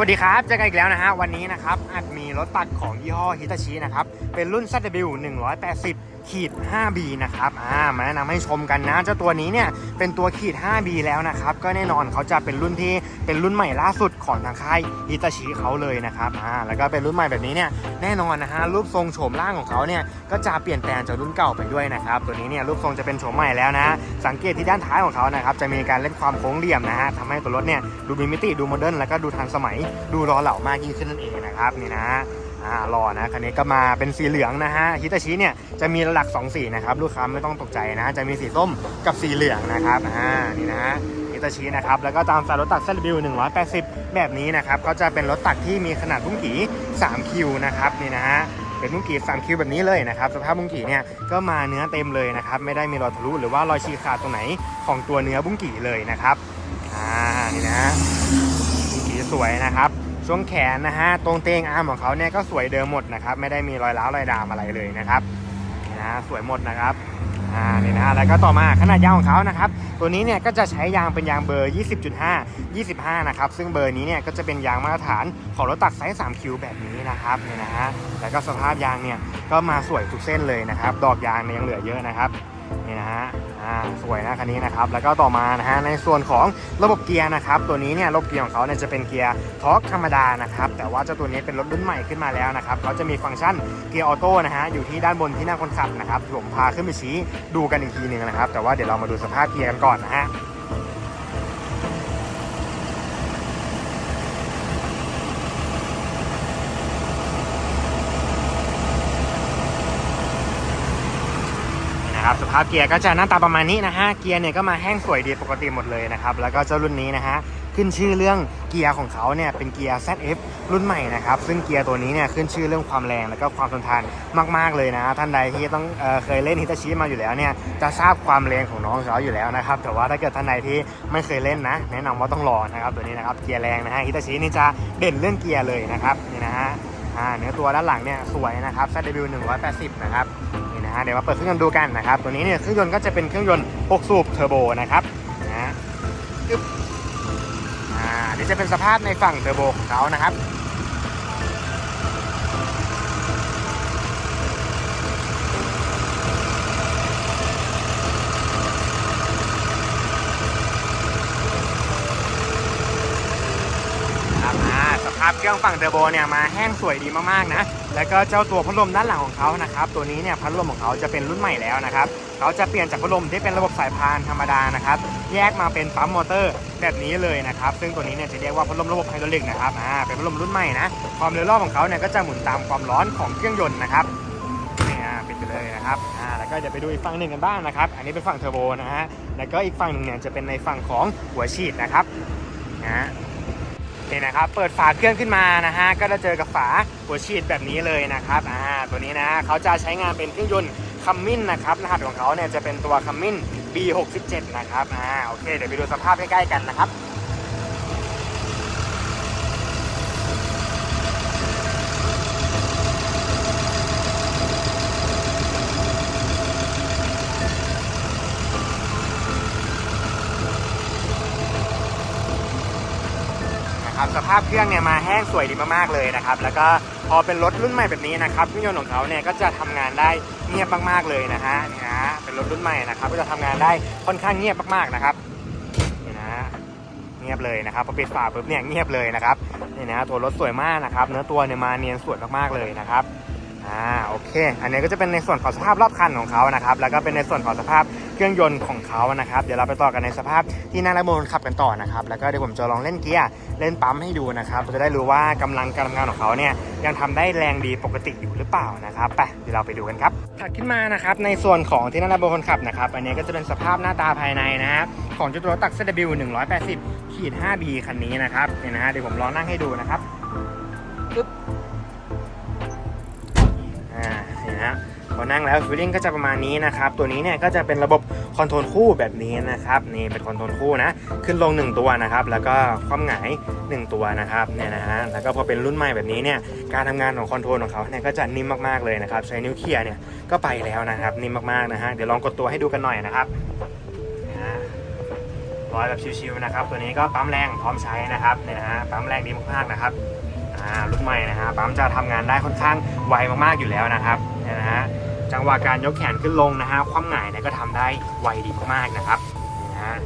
วัสดีครับ เจอกันอีกแล้วนะฮะ วันนี้นะครับอาจมีรถตัดของยี่ห้อฮิตาชินะครับ เป็นรุ่น ZW 180 ขีด 5B นะครับอ่ามาแนะนำให้ชมกันนะ เจ้าตัวนี้เนี่ยเป็นตัวขีด 5B แล้วนะครับ ก็แน่นอนเขาจะเป็นรุ่นที่เป็นรุ่นใหม่ล่าสุดของทางค่ายฮิตาชิเขาเลยนะครับอ่าแล้วก็เป็นรุ่นใหม่แบบนี้เนี่ยแน่นอนนะฮะรูปทรงโฉมร่างของเขาเนี่ยก็จะเปลี่ยนแปลงจากรุ่นเก่าไปด้วยนะครับตัวนี้เนี่ยรูปทรงจะเป็นโฉมใหม่แล้วนะ สังเกตที่ด้านท้ายของเขานะครับจะมีการเล่นความโค้งเหลี่ยมนะฮะทำให้ตัวรถเนี่ยดูมีมิติดูโมเดิร์นแล้วก็ดูทันสมัยดูรอเหล่ามากยิ่งขึ้นนั่นเองนะครับนี่นะ อ่ารอนะคันนี้ก็มาเป็นสีเหลืองนะฮะฮิตาชิเนี่ยจะมีหลัก2สีนะครับลูกค้าไม่ต้องตกใจนะ จะมีสีส้มกับสีเหลืองนะครับอ่านี่นะฮิตาชินะครับแล้วก็ตามสายรถตักเซนบิว180 แบบนี้นะครับก็จะเป็นรถตักที่มีขนาดบุ้งกี่3คิวนะครับนี่นะฮะเป็นมุ้งกี่3คิวแบบนี้เลยนะครับสภาพมุ้งกี่เนี่ยก็มาเนื้อเต็มเลยนะครับไม่ได้มีรอยทะลุหรือว่ารอยฉีกขาดตรงไหนของตัวเนื้อบุ้งกี่เลยนะครับอ่านี่นะบุ้งกี่สวยนะครับ ช่วงแขนนะฮะตรงเตงอาร์มของเขาเนี่ยก็สวยเดิมหมดนะครับ ไม่ได้มีรอยร้าวรอยดามอะไรเลยนะครับนะสวยหมดนะครับอ่านี่นะแล้วก็ต่อมาขนาดยาวของเขานะครับ ตัวนี้เนี่ยก็จะใช้ยางเป็นยางเบอร์ 20.5 25 นะครับ ซึ่งเบอร์นี้เนี่ยก็จะเป็นยางมาตรฐานของรถตักไซส์ 3 คิวแบบนี้นะครับเนี่ยนะฮะแล้วก็สภาพยางเนี่ยก็มาสวยทุกเส้นเลยนะครับ ดอกยางเนี่ยยังเหลือเยอะนะครับ นี่นะฮะอ่าสวยนะคันนี้นะครับแล้วก็ต่อมานะฮะในส่วนของระบบเกียร์นะครับตัวนี้เนี่ยระบบเกียร์ของเขาเนี่ยจะเป็นเกียร์ทอร์กธรรมดานะครับแต่ว่าเจ้าตัวนี้เป็นรถรุ่นใหม่ขึ้นมาแล้วนะครับเขาจะมีฟังก์ชันเกียร์ออโต้นะฮะอยู่ที่ด้านบนที่หน้าคนขับนะครับผมพาขึ้นไปชี้ดูกันอีกทีหนึ่งนะครับแต่ว่าเดี๋ยวเรามาดูสภาพเกียร์กันก่อนนะฮะ นะครับสภาพเกียร์ก็จะหน้าตาประมาณนี้นะฮะเกียร์เนี่ยก็มาแห้งสวยดีปกติหมดเลยนะครับแล้วก็เจ้ารุ่นนี้นะฮะขึ้นชื่อเรื่องเกียร์ของเขาเนี่ยเป็นเกียร์ ZF รุ่นใหม่นะครับซึ่งเกียร์ตัวนี้เนี่ยขึ้นชื่อเรื่องความแรงแล้วก็ความทนทานมาก ๆเลยนะท่านใดที่ต้องเออเคยเล่นฮิตาชิมาอยู่แล้วเนี่ยจะทราบความแรงของน้องเขาอยู่แล้วนะครับแต่ว่าถ้าเกิดท่านใดที่ไม่เคยเล่นนะ แนะนำว่าต้องรอนะครับตัวนี้นะครับเกียร์แรงนะฮะฮิตาชินี่จะเด่นเรื่องเกียร์เลยนะครับนี่นะฮะอ่าเนื้อตัวด้านหลังเนี่ยสวยนะครับ ZW 180 นะครับ ฮะเดี๋ยวมาเปิดเครื่องยนต์ดูกันนะครับ ตัวนี้เนี่ยเครื่องยนต์ก็จะเป็นเครื่องยนต์ 6 สูบเทอร์โบนะครับนะอ่าเดี๋ยวจะเป็นสภาพในฝั่งเทอร์โบของเขานะครับ อ่าสภาพเครื่องฝั่งเทอร์โบเนี่ยมาแห้งสวยดีมากๆนะแล้วก็เจ้าตัวพัดลมด้านหลังของเขานะครับตัวนี้เนี่ยพัดลมของเขาจะเป็นรุ่นใหม่แล้วนะครับเขาจะเปลี่ยนจากพัดลมที่เป็นระบบสายพานธรรมดานะครับแยกมาเป็นปั๊มมอเตอร์แบบนี้เลยนะครับซึ่งตัวนี้เนี่ยจะเรียกว่าพัดลมระบบไฮดรอลิกนะครับอ่าเป็นพัดลมรุ่นใหม่นะความเร็วรอบของเขาเนี่ยก็จะหมุนตามความร้อนของเครื่องยนต์นะครับนี่อะปิดไปเลยนะครับอ่าแล้วก็จะไปดูอีกฝั่งหนึ่งกันบ้างนะครับ อันนี้เป็นฝั่งเทอร์โบนะฮะ แล้วก็อีกฝั่งหนึ่งเนี่ยจะเป็นในฝั่งของหัวฉีดนะครับนะ นี่นะครับ เปิดฝาเครื่องขึ้นมานะฮะ ก็จะเจอกับฝาหัวฉีดแบบนี้เลยนะครับ อ่า ตัวนี้นะเขาจะใช้งานเป็นเครื่องยนต์คัมมินนะครับ รหัสของเขาเนี่ยจะเป็นตัวคัมมิน B67 นะครับ อ่า โอเค เดี๋ยวไปดูสภาพใกล้ๆกันนะครับ นะครับสภาพเครื่องเนี่ยมาแห้งสวยดีมากๆเลยนะครับแล้วก็พอเป็นรถรุ่นใหม่แบบนี้นะครับเครื่องยนต์ของเขาเนี่ยก็จะทำงานได้เงียบมากๆเลยนะฮะนี่นะเป็นรถรุ่นใหม่นะครับก็จะทำงานได้ค่อนข้างเงียบมากๆนะครับนี่นะเงียบเลยนะครับพอปิดฝาปุ๊บเนี่ยเงียบเลยนะครับนี่นะตัวรถสวยมากนะครับเนื้อตัวเนี่ยมาเนียนสวยมากๆเลยนะครับอ่าโอเค อันนี้ก็จะเป็นในส่วนของสภาพรอบคันของเขานะครับแล้วก็เป็นในส่วนของสภาพ เครื่องยนต์ของเขานะครับ เดี๋ยวเราไปต่อกันในสภาพที่นั่งและบนขับกันต่อนะครับ แล้วก็เดี๋ยวผมจะลองเล่นเกียร์เล่นปั๊มให้ดูนะครับเราจะได้รู้ว่ากำลังการทำงานของเขาเนี่ยยังทำได้แรงดีปกติอยู่หรือเปล่านะครับไปเดี๋ยวเราไปดูกันครับถัดขึ้นมานะครับในส่วนของที่นั่งและบนคนขับนะครับอันนี้ก็จะเป็นสภาพหน้าตาภายในนะครับของจุดรถตัก ZW 180ขีด 5B คันนี้นะครับเนี่ยนะฮะเดี๋ยวผมลองนั่งให้ดูนะครับปึ๊บอ่านี่นะฮะ พอนั่งแล้วฟีลลิ่งก็จะประมาณนี้นะครับ ตัวนี้เนี่ยก็จะเป็นระบบคอนโทรลคู่แบบนี้นะครับนี่เป็นคอนโทรลคู่นะ ขึ้นลง 1 ตัวนะครับ แล้วก็ความหงาย 1 ตัวนะครับเนี่ยนะฮะแล้วก็พอเป็นรุ่นใหม่แบบนี้เนี่ยการทำงานของคอนโทรลของเขาเนี่ยก็จะนิ่มมากๆเลยนะครับ ใช้นิ้วเขี่ยเนี่ยก็ไปแล้วนะครับ นิ่มมากๆนะฮะเดี๋ยวลองกดตัวให้ดูกันหน่อยนะครับนะฮะลอยแบบชิวๆนะครับ ตัวนี้ก็ปั๊มแรงพร้อมใช้นะครับเนี่ยนะฮะปั๊มแรงดีมากๆนะครับรุ่นใหม่นะฮะปั๊มจะทำงานได้ค่อนข้างไวมากๆอยู่แล้วนะครับเนี่ยนะฮะ จังหวะการยกแขนขึ้นลงนะฮะความหงายเนี่ยก็ทำได้ไวดีมากๆนะครับนะฮะ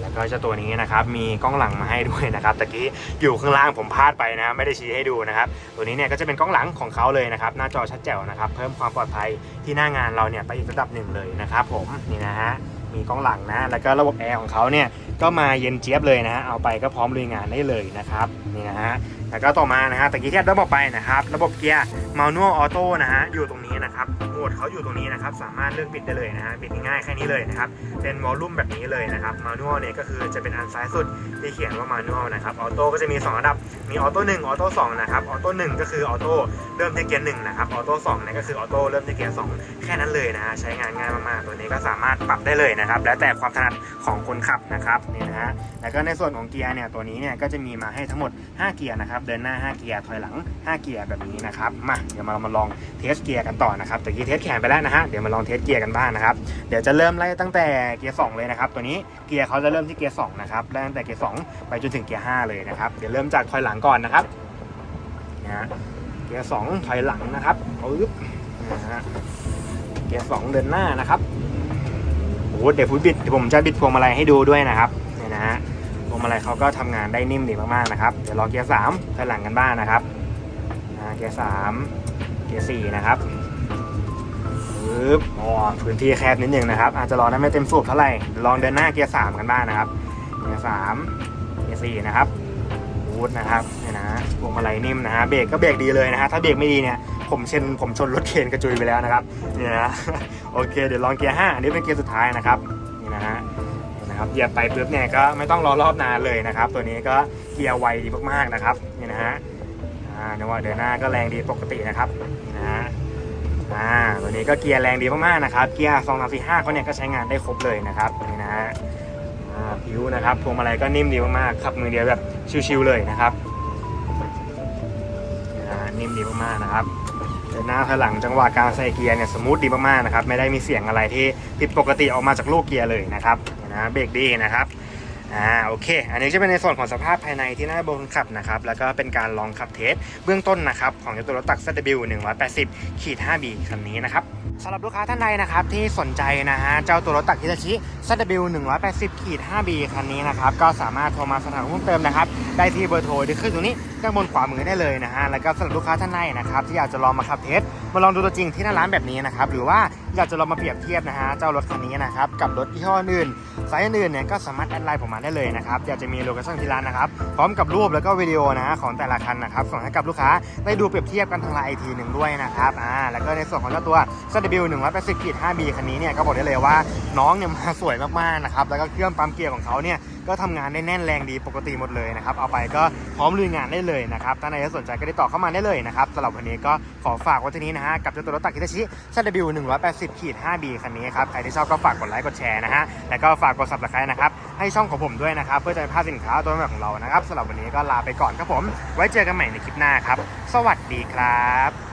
แล้วก็เจ้าตัวนี้นะครับมีกล้องหลังมาให้ด้วยนะครับตะกี้อยู่ข้างล่างผมพลาดไปนะไม่ได้ชี้ให้ดูนะครับตัวนี้เนี่ยก็จะเป็นกล้องหลังของเขาเลยนะครับหน้าจอชัดแจ๋วนะครับเพิ่มความปลอดภัยที่หน้างานเราเนี่ยไปอีกระดับหนึ่งเลยนะครับผมนี่นะฮะมีกล้องหลังนะแล้วก็ระบบแอร์ของเขาเนี่ยก็มาเย็นเจี๊ยบเลยนะฮะเอาไปก็พร้อมลุยงานได้เลยนะครับนี่นะฮะแล้วก็ต่อมานะฮะตะกี้ที่ได้บอกไปนะครับ ระบบเกียร์มานู a l ออโต้นะฮะอยู่ตรงนี้นะครับโหมดเขาอยู่ตรงนี้นะครับสามารถเลือกปิดได้เลยนะฮะปิดง่ายๆแค่นี้เลยนะครับเป็นวอลลุ่มแบบนี้เลยนะครับมานู a l เนี่ยก็คือจะเป็นอันซ้ายสุดที่เขียนว่ามานู a l นะครับออโต้ก็จะมีสองระดับมีออโต้หนึ่งออโต้สองนะครับออโต้หนึ่งก็คือออโต้เริ่มที่เกียร์หนึ่งนะครับออโต้สองเนี่ยก็คือออโต้เริ่มที่เกียร์สองแค่นั้นเลยนะฮะใช้งานง่ายมากๆตัวนี้ก็สามารถปรับได้เลยนะครับแล้วแต่ความถนัดของคนขับนะครับนี่นะฮะแล้วก็ในส่วนของเกียร์เนี่ยตัวนี้เนี่ยก็จะมีมาให้ทั้งหมด 5 เกียร์นะครับเดินหน้า 5 เกียร์ถอยหลัง 5 เกียร์แบบนี้นะครับมาเดี๋ยวมาเรามาลองเทสเกียร์กันต่อนะครับตะกี้เทสแขนไปแล้วนะฮะเดี๋ยวมาลองเทสเกียร์กันบ้างนะครับเดี๋ยวจะเริ่มไล่ตั้งแต่เกียร์สองเลยนะครับตัวนี้เกียร์เขาจะเริ่มที่เกียร์สองนะครับไล่ตั้งแต่เกียร์สองไปจนถึงเกียร์ห้าเลยนะครับเดี๋ยวเริ่มจากถอยหลังก่อนนะครับนะฮะเกียร์สองถอยหลังนะครับปึ๊บนะฮะเกียร์สองเดินหน้านะครับโอ้โหเดี๋ยวผมบิดเดี๋ยวผมจะบิดพวงมาลัยให้ดูด้วยนะครับเนี่ยนะฮะ พวงมาลัยเขาก็ทำงานได้นิ่มดีมากๆนะครับ เดี๋ยวรอเกียร์สามถอยหลังกันบ้างนะครับเกียร์สามเกียร์สี่นะครับปึ๊บอ๋อพื้นที่แคบนิดนึงนะครับ อาจจะรอได้ไม่เต็มสูบเท่าไหร่ ลองเดินหน้าเกียร์สามกันบ้างนะครับ เกียร์สามเกียร์สี่นะครับวูดนะครับเนี่ยนะพวงมาลัยนิ่มนะฮะ เบรกก็เบรกดีเลยนะฮะ ถ้าเบรกไม่ดีเนี่ย ผมเชนผมชนรถเคนกระจุยไปแล้วนะครับเนี่ยนะ โอเค เดี๋ยวลองเกียร์5อันนี้เป็นเกียร์สุดท้ายนะครับ นี่นะฮะ นี่นะครับเหยียบไปปุ๊บเนี่ยก็ไม่ต้องรอรอบนานเลยนะครับ ตัวนี้ก็เกียร์ไวดีมากๆนะครับนี่นะฮะอ่าจังหวะเดินหน้าก็แรงดีปกตินะครับนี่นะฮะอ่าตัวนี้ก็เกียร์แรงดีมากๆนะครับเกียร์2 3 4 5เขาเนี่ยก็ใช้งานได้ครบเลยนะครับนี่นะฮะอ่าผิวนะครับพวงมาลัยก็นิ่มดีมากๆขับมือเดียวแบบชิวๆเลยนะครับอ่านิ่มดีมากๆนะครับเดินหน้าถอยหลังจังหวะการใส่เกียร์เนี่ยสมูทดีมากๆนะครับไม่ได้มีเสียงอะไรที่ผิดปกติออกมาจากลูกเกียร์เลยนะครับ นะเบรกดีนะครับอ่าโอเค อันนี้จะเป็นในส่วนของสภาพภายในที่หน้าบนขับนะครับ แล้วก็เป็นการลองขับเทสเบื้องต้นนะครับ ของเจ้าตัวรถตัก ZW 180ขีด 5B คันนี้นะครับสำหรับลูกค้าท่านใดนะครับที่สนใจนะฮะเจ้าตัวรถตักฮิตาชิ ZW 180ขีด 5B คันนี้นะครับ ก็สามารถโทรมาสอบถามเพิ่มเติมนะครับ ได้ที่เบอร์โทรที่ขึ้นตรงนี้ด้านบนขวามือได้เลยนะฮะแล้วก็สำหรับลูกค้าท่านใดนะครับที่อยากจะลองมาขับเทสมาลองดูตัวจริงที่หน้าร้านแบบนี้นะครับหรือว่าอยากจะลองมาเปรียบเทียบนะฮะเจ้ารถคันนี้นะครับกับรถยี่ห้ออื่นสายอื่นเนี่ยก็สามารถแอดไลน์ผมมาได้เลยนะครับอยากจะมีโลเคชั่นที่ร้านนะครับพร้อมกับรูปแล้วก็วิดีโอนะฮะของแต่ละคันนะครับส่งให้กับลูกค้าได้ดูเปรียบเทียบกันทางไลน์ไอทีหนึ่งด้วยนะครับอ่าแล้วก็ในส่วนของเจ้าตัว ZW 180ขีด 5B คันนี้เนี่ยก็บอกได้เลยว่าน้องเนี่ยมาสวยมากๆนะครับแล้วก็เครื่องปั๊มเกียร์ของเขาเนี่ย ก็ทำงานได้แน่นแรงดีปกติหมดเลยนะครับ เอาไปก็พร้อมลุยงานได้เลยนะครับถ้าใครสนใจก็ติดต่อเข้ามาได้เลยนะครับสำหรับวันนี้ก็ขอฝากไว้ที่นี้นะฮะกับเจ้าตัวรถตักฮิตาชิ ZW 180ขีด 5B คันนี้ครับใครที่ชอบก็ฝากกดไลค์กดแชร์นะฮะแล้วก็ฝากกด subscribe นะครับให้ช่องของผมด้วยนะครับเพื่อจะไม่พลาดสินค้าตัวใหม่ของเรานะครับสำหรับวันนี้ก็ลาไปก่อนครับผม ไว้เจอกันใหม่ในคลิปหน้าครับ สวัสดีครับ